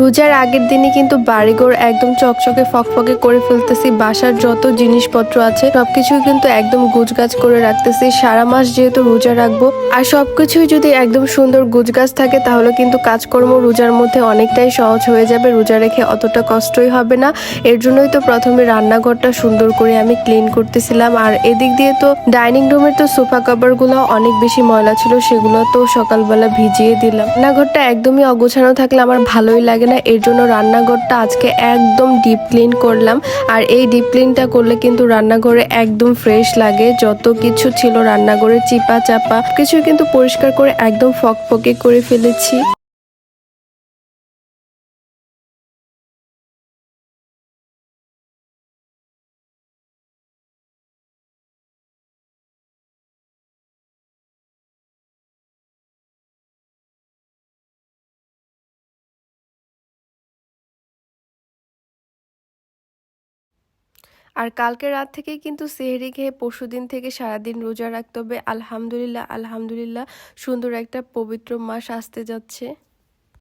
রোজার আগের দিনে কিন্তু বাড়িঘর একদম চকচকে ফকফকে করে ফেলতেছি। বাসার যত জিনিসপত্র আছে, সবকিছুই কিন্তু একদম গুছগাছ করে রাখতেছি। সারা মাস যেহেতু রোজা রাখব, আর সবকিছুই যদি একদম সুন্দর গুছগাছ থাকে, তাহলে কিন্তু কাজকর্ম রোজার মধ্যে অনেকটাই সহজ হয়ে যাবে। রোজা রেখে অতটা কষ্টই হবে না। এর জন্যই তো প্রথমে রান্নাঘরটা সুন্দর করে আমি ক্লিন করতেছিলাম। আর এদিক দিয়ে তো ডাইনিং রুমের তো সোফা কাভারগুলো অনেক বেশি ময়লা ছিল, সেগুলো তো সকালবেলা ভিজিয়ে দিলাম। রান্নাঘরটা একদমই অগোছানো থাকলে আমার ভালোই লাগে। না। এর জন্য রান্নাঘরটা আজকে একদম ডিপ ক্লিন করলাম। আর এই ডিপ ক্লিনটা করলে কিন্তু রান্নাঘরে একদম ফ্রেশ লাগে। যত কিছু ছিল রান্নাঘরে চিপা চাপা কিছু কিন্তু পরিষ্কার করে একদম ফকফকে করে ফেলেছি। আর কালকে রাত থেকে কিন্তু সেহরি খেয়ে পরশু দিন থেকে সারাদিন রোজা রাখতে হবে। আলহামদুলিল্লাহ আলহামদুলিল্লাহ, সুন্দর একটা পবিত্র মাস আসতে যাচ্ছে।